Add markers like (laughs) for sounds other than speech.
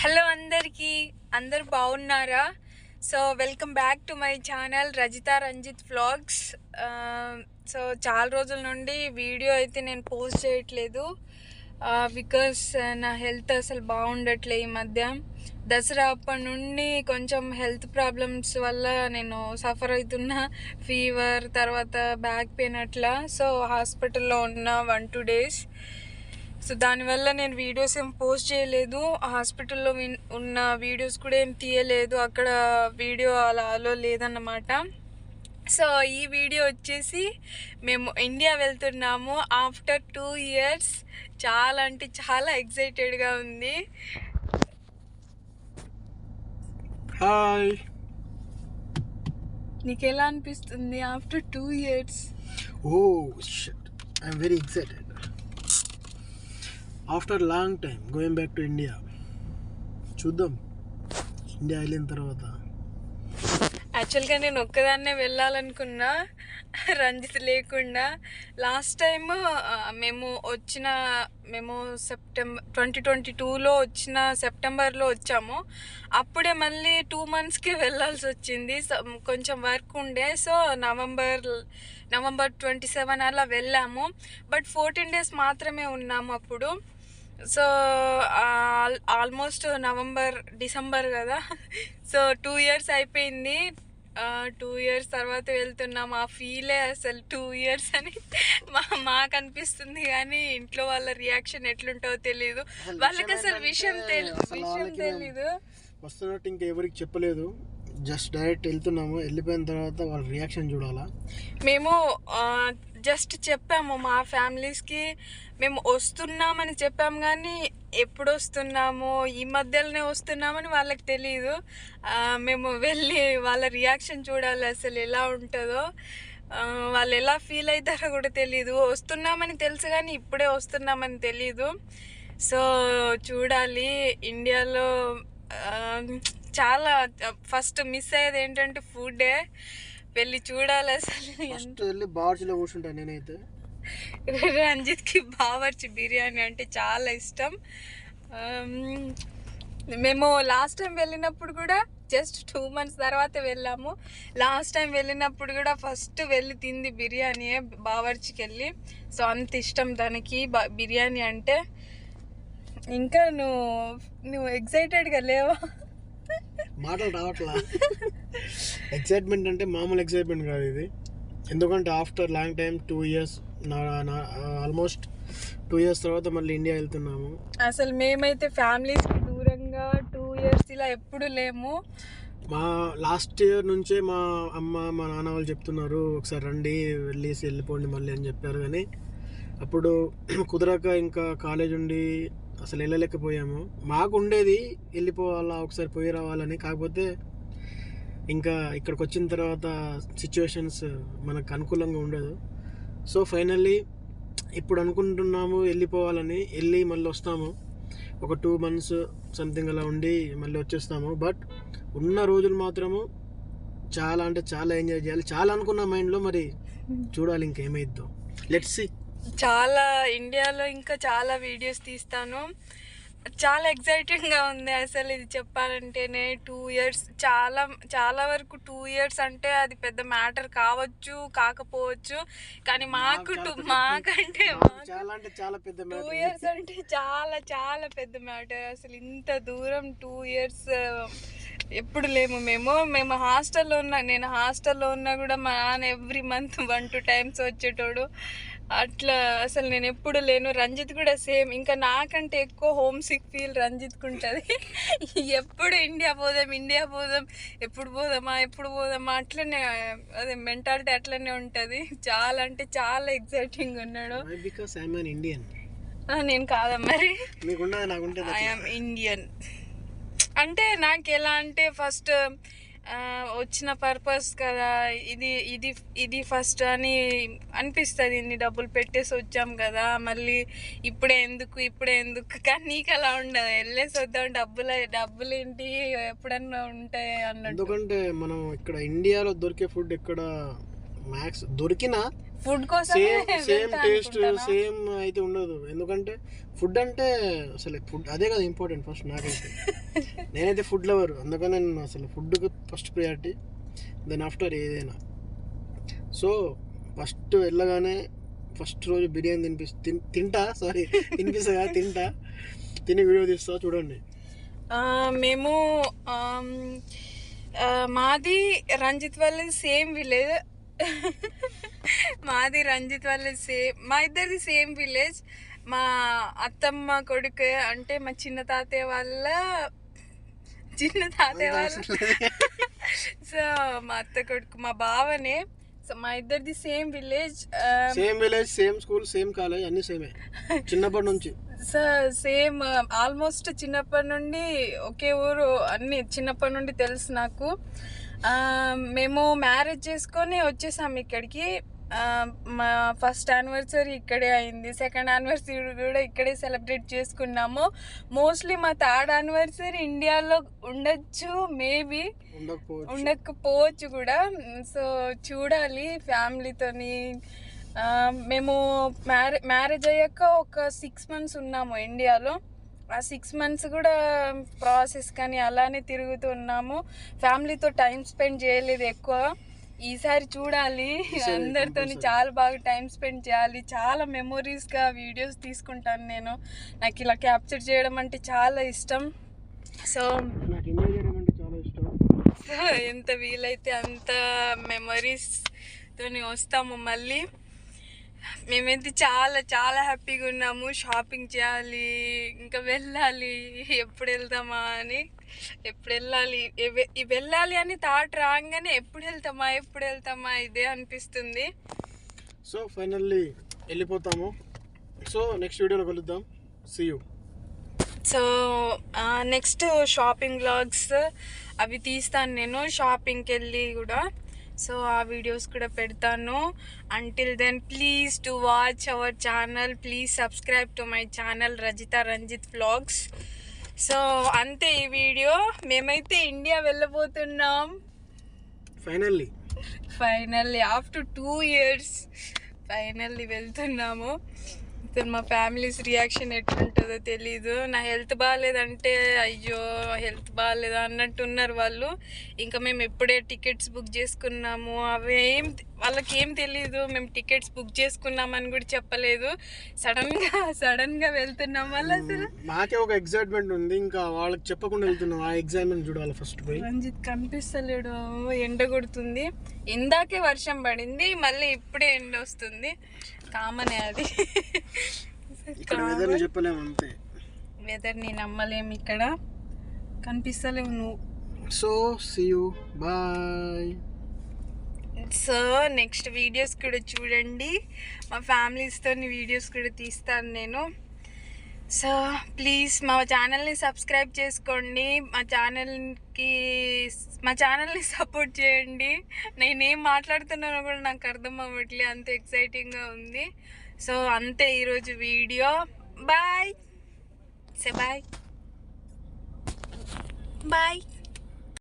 Hello అందరికీ. అందరు బాగున్నారా? So welcome back to my channel Rajitha Ranjith vlogs so చాలా రోజుల నుండి వీడియో అయితే నేను పోస్ట్ చేయట్లేదు. Uh, బికాస్ uh, నా హెల్త్ అసలు బాగుండట్లే ఈ మధ్య. దసరా అప్పటి నుండి కొంచెం హెల్త్ ప్రాబ్లమ్స్ వల్ల నేను సఫర్ అవుతున్నా. ఫీవర్ తర్వాత బ్యాక్ పెయిన్ అట్లా. సో హాస్పిటల్లో ఉన్న వన్ టూ డేస్ సో దానివల్ల నేను వీడియోస్ ఏం పోస్ట్ చేయలేదు. హాస్పిటల్లో ఉన్న వీడియోస్ కూడా ఏం తీయలేదు. అక్కడ వీడియో అలా అలో లేదన్నమాట. సో ఈ వీడియో వచ్చేసి మేము ఇండియా వెళ్తున్నాము. ఆఫ్టర్ టూ ఇయర్స్ చాలా అంటే చాలా ఎక్సైటెడ్గా ఉంది. హాయ్. నీకు ఎలా అనిపిస్తుంది after two years? Oh I'm very excited. After long time going back to India. చూద్దాం. ఇండియా వెళ్ళిన తర్వాత. యాక్చువల్గా నేను ఒక్కదాన్నే వెళ్ళాలనుకున్నా రంజిత్ లేకుండా. లాస్ట్ టైం మేము వచ్చిన మేము సెప్టెంబర్ ట్వంటీ ట్వంటీ టూలో వచ్చిన సెప్టెంబర్లో వచ్చాము. అప్పుడే మళ్ళీ టూ మంత్స్కి వెళ్ళాల్సి వచ్చింది. సో కొంచెం వర్క్ ఉండే. So November November twenty seven అలా వెళ్ళాము. బట్ ఫోర్టీన్ డేస్ మాత్రమే ఉన్నాము అప్పుడు. So al- almost November December కదా. సో టూ ఇయర్స్ అయిపోయింది. టూ ఇయర్స్ తర్వాత వెళ్తున్నాం. ఆ ఫీలే అసలు టూ ఇయర్స్ అని (laughs) మా మాకు అనిపిస్తుంది కానీ ఇంట్లో వాళ్ళ రియాక్షన్ ఎట్లుంటుందో తెలియదు అసలు వాళ్ళకి అసలు విషయం ఏంటంటే తెలి అసలు విషయం తెలీదు. వస్తున్నట్టు ఇంకా ఎవరికి చెప్పలేదు. జస్ట్ డైరెక్ట్ వెళ్తున్నాము. వెళ్ళిపోయిన తర్వాత వాళ్ళ రియాక్షన్ చూడాలా? మేము జస్ట్ చెప్పాము మా ఫ్యామిలీస్కి మేము వస్తున్నామని చెప్పాము కానీ ఎప్పుడు వస్తున్నాము ఈ మధ్యలోనే వస్తున్నామని వాళ్ళకి తెలియదు మేము వెళ్ళి వాళ్ళ రియాక్షన్ చూడాలి అసలు ఎలా ఉంటుందో. వాళ్ళు ఎలా ఫీల్ అవుతారో కూడా తెలియదు వస్తున్నామని తెలుసు కానీ ఇప్పుడే వస్తున్నామని తెలీదు. సో చూడాలి. ఇండియాలో చాలా ఫస్ట్ మిస్ అయ్యేది ఏంటంటే ఫుడ్డే వెళ్ళి చూడాలి అసలు ఫస్ట్ వెళ్ళి బార్జ్లో కూర్చుంటా నేనైతే. రంజిత్కి బావర్చి బిర్యానీ అంటే చాలా ఇష్టం. మేము లాస్ట్ టైం వెళ్ళినప్పుడు కూడా జస్ట్ టూ మంత్స్ తర్వాత వెళ్ళాము. లాస్ట్ టైం వెళ్ళినప్పుడు కూడా ఫస్ట్ వెళ్ళి తింది బిర్యానీయే బావర్చికి వెళ్ళి సో అంత ఇష్టం దానికి బ- బిర్యానీ అంటే. ఇంకా నువ్వు నువ్వు ఎక్సైటెడ్గా లేవా? మాటలు రావట్లా? ఎక్సైట్మెంట్ అంటే మామూలు ఎక్సైట్మెంట్ కాదు ఇది. ఎందుకంటే after long time two years నా ఆల్మోస్ట్ టూ ఇయర్స్ తర్వాత మళ్ళీ ఇండియా వెళ్తున్నాము. అసలు మేమైతే ఫ్యామిలీస్కి దూరంగా టూ ఇయర్స్ ఇలా ఎప్పుడు లేము. మా లాస్ట్ ఇయర్ నుంచే మా అమ్మ మా నాన్న వాళ్ళు చెప్తున్నారు ఒకసారి రండి వెళ్ళేసి వెళ్ళిపోండి మళ్ళీ అని చెప్పారు కానీ అప్పుడు కుదరక ఇంకా కాలేజ్ ఉండి అసలు వెళ్ళలేకపోయాము. మాకు ఉండేది వెళ్ళిపోవాలా ఒకసారి పోయి రావాలని. కాకపోతే ఇంకా ఇక్కడికి వచ్చిన తర్వాత సిచ్యువేషన్స్ మనకు అనుకూలంగా ఉండదు. సో ఫైనల్లీ ఇప్పుడు అనుకుంటున్నాము వెళ్ళిపోవాలని వెళ్ళి మళ్ళీ వస్తాము. ఒక టూ మంత్స్ సంథింగ్ అలా ఉండి మళ్ళీ వచ్చేస్తాము. బట్ ఉన్న రోజులు మాత్రము చాలా అంటే చాలా ఎంజాయ్ చేయాలి. చాలా అనుకున్న మైండ్లో మరి చూడాలి ఇంకేమైద్దో. లెట్స్ సి చాలా ఇండియాలో ఇంకా చాలా వీడియోస్ తీస్తాను. చాలా ఎక్సైటింగ్గా ఉంది అసలు ఇది చెప్పాలంటేనే. టూ ఇయర్స్ చాలా చాలా వరకు టూ ఇయర్స్ అంటే అది పెద్ద మ్యాటర్ కావచ్చు కాకపోవచ్చు. కానీ మాకు మాకంటే చాలా అంటే చాలా పెద్ద టూ. ఇయర్స్ అంటే చాలా చాలా పెద్ద మ్యాటర్. అసలు ఇంత దూరం టూ ఇయర్స్ ఎప్పుడు లేము మేము. మేము హాస్టల్లో ఉన్నా నేను హాస్టల్లో ఉన్నా కూడా మా నాన్న every month one two times వచ్చేటోడు. అట్లా అసలు నేను ఎప్పుడు లేను. రంజిత్ కూడా సేమ్. ఇంకా నాకంటే ఎక్కువ హోమ్ సిక్ ఫీల్ రంజిత్కి ఉంటుంది ఎప్పుడు ఇండియా పోదాం ఇండియా పోదాం ఎప్పుడు పోదామా ఎప్పుడు పోదామా అట్లనే అదే మెంటాలిటీ అట్లనే ఉంటుంది. చాలా అంటే చాలా ఎగ్జైటింగ్ ఉన్నాడు. Indian. ఆ, నేను కాదా మరి? ఐఎమ్ ఇండియన్ అంటే నాకు ఎలా అంటే ఫస్ట్ వచ్చిన పర్పస్ కదా ఇది ఇది ఇది ఫస్ట్ అని అనిపిస్తుంది. ఇన్ని డబ్బులు పెట్టేసి వచ్చాం కదా మళ్ళీ ఇప్పుడే ఎందుకు ఇప్పుడే ఎందుకు? కానీ నీకు అలా ఉండదు. వెళ్ళేసి వద్దాం. డబ్బులు డబ్బులు ఏంటి? ఎప్పుడన్నా ఉంటాయి అన్నట్టు. ఎందుకంటే మనం ఇక్కడ ఇండియాలో దొరికే ఫుడ్ ఇక్కడ మ్యాక్స్ దొరికినా ఫుడ్ కోసం సేమ్ సేమ్ టేస్ట్ సేమ్ అయితే ఉండదు. ఎందుకంటే ఫుడ్ అంటే అసలు ఫుడ్ అదే కదా ఇంపార్టెంట్ ఫస్ట్ నాకైతే. (laughs) నేనైతే ఫుడ్ లవర్ అందుకని నేను అసలు ఫుడ్కి ఫస్ట్ ప్రియారిటీ దెన్ ఆఫ్టర్ ఏదైనా. సో ఫస్ట్ వెళ్ళగానే ఫస్ట్ రోజు బిర్యానీ తినిపిస్ తిన్- తింటా సారీ తినిపిస్తా (laughs) తింటా. తిని వీడియో తీస్తా చూడండి. మేము మాది రంజిత్ వాళ్ళ సేమ్ విలేజ్. మాది రంజిత్ వాళ్ళ సేమ్ మా ఇద్దరిది సేమ్ విలేజ్. మా అత్తమ్మ కొడుకు అంటే మా చిన్న తాతయ్య వాళ్ళ చిన్న తాతయ్య వాళ్ళ. సో మా అత్త కొడుకు మా బావనే. సో మా ఇద్దరిది same village same village same school same college అన్ని సేమే. చిన్నప్పటి నుంచి. సో సేమ్ ఆల్మోస్ట్ చిన్నప్పటి నుండి ఒకే ఊరు అన్ని చిన్నప్పటి నుండి తెలుసు నాకు. మేము మ్యారేజ్ చేసుకొని వచ్చేసాం ఇక్కడికి. మా ఫస్ట్ యానివర్సరీ ఇక్కడే అయింది. సెకండ్ యానివర్సరీ కూడా ఇక్కడే సెలబ్రేట్ చేసుకున్నాము. మోస్ట్లీ మా థర్డ్ యానివర్సరీ ఇండియాలో ఉండొచ్చు మేబీ. ఉండకపోవచ్చు. కూడా. సో చూడాలి ఫ్యామిలీతోని. మేము మ్యారే మ్యారేజ్ అయ్యాక ఒక సిక్స్ మంత్స్ ఉన్నాము ఇండియాలో. ఆ సిక్స్ మంత్స్ కూడా ప్రాసెస్ కానీ అలానే తిరుగుతూ ఉన్నాము. ఫ్యామిలీతో టైం స్పెండ్ చేయలేదు ఎక్కువ. ఈసారి చూడాలి. compulsory. చాలా బాగా టైం స్పెండ్ చేయాలి. చాలా మెమొరీస్గా వీడియోస్ తీసుకుంటాను నేను. నాకు ఇలా క్యాప్చర్ చేయడం అంటే చాలా ఇష్టం. సో సో (laughs) ఎంత వీలైతే అంత మెమరీస్ తోని వస్తాము మళ్ళీ. మేమైతే చాలా చాలా హ్యాపీగా ఉన్నాము. షాపింగ్ చేయాలి ఇంకా వెళ్ళాలి. ఎప్పుడు వెళ్తామా అని ఎప్పుడు వెళ్ళాలి? వెళ్ళాలి అని థాట్ రాగానే ఎప్పుడు వెళ్తామా ఎప్పుడు వెళ్తామా ఇదే అనిపిస్తుంది. సో ఫైనల్లీ వెళ్ళిపోతాము. సో నెక్స్ట్ వీడియోలో కలుద్దాం. See you so next shopping blogs అవి తీస్తాను నేను. షాపింగ్కి వెళ్ళి కూడా. సో ఆ వీడియోస్ కూడా పెడతాను. Until then please to watch our channel please subscribe to my channel Rajitha Ranjith vlogs so అంతే ఈ వీడియో. మేమైతే India వెళ్ళబోతున్నాం. Finally finally after two years finally వెళ్తున్నాము. అసలు మా ఫ్యామిలీస్ రియాక్షన్ ఎట్లుంటుందో తెలీదు. నా హెల్త్ బాగాలేదంటే అయ్యో హెల్త్ బాగాలేదు అన్నట్టు ఉన్నారు వాళ్ళు. ఇంకా మేము ఎప్పుడే టికెట్స్ బుక్ చేసుకున్నాము అవి ఏం వాళ్ళకి ఏం తెలీదు. మేము టికెట్స్ బుక్ చేసుకున్నామని కూడా చెప్పలేదు. సడన్గా సడన్గా వెళ్తున్నాం వాళ్ళు అసలు. మాకే ఒక ఎగ్జైట్మెంట్ ఉంది. ఇంకా వాళ్ళకి చెప్పకుండా వెళ్తున్నాం. ఆ ఎగ్జైట్మెంట్ చూడాలి ఫస్ట్ పోయి. రంజిత్ కనిపిస్తలేడు. ఎండ కొడుతుంది. ఇందాకే వర్షం పడింది. మళ్ళీ ఇప్పుడే ఎండ వస్తుంది. కామనే అది. వెదర్ చెప్పలేము అంతే. వెదర్ని నమ్మలేము ఇక్కడ. కనిపిస్తలేవు నువ్వు. So see you bye so next videos కూడా చూడండి. మా ఫ్యామిలీస్తో వీడియోస్ కూడా తీస్తాను నేను. సో ప్లీజ్ మా ఛానల్ని సబ్స్క్రైబ్ చేసుకోండి. మా ఛానల్కి మా ఛానల్ని సపోర్ట్ చేయండి. నేనేం మాట్లాడుతున్నానో కూడా నాకు అర్థం అవ్వట్లే. అంత ఎక్సైటింగ్గా ఉంది. సో అంతే ఈరోజు video. Bye say bye bye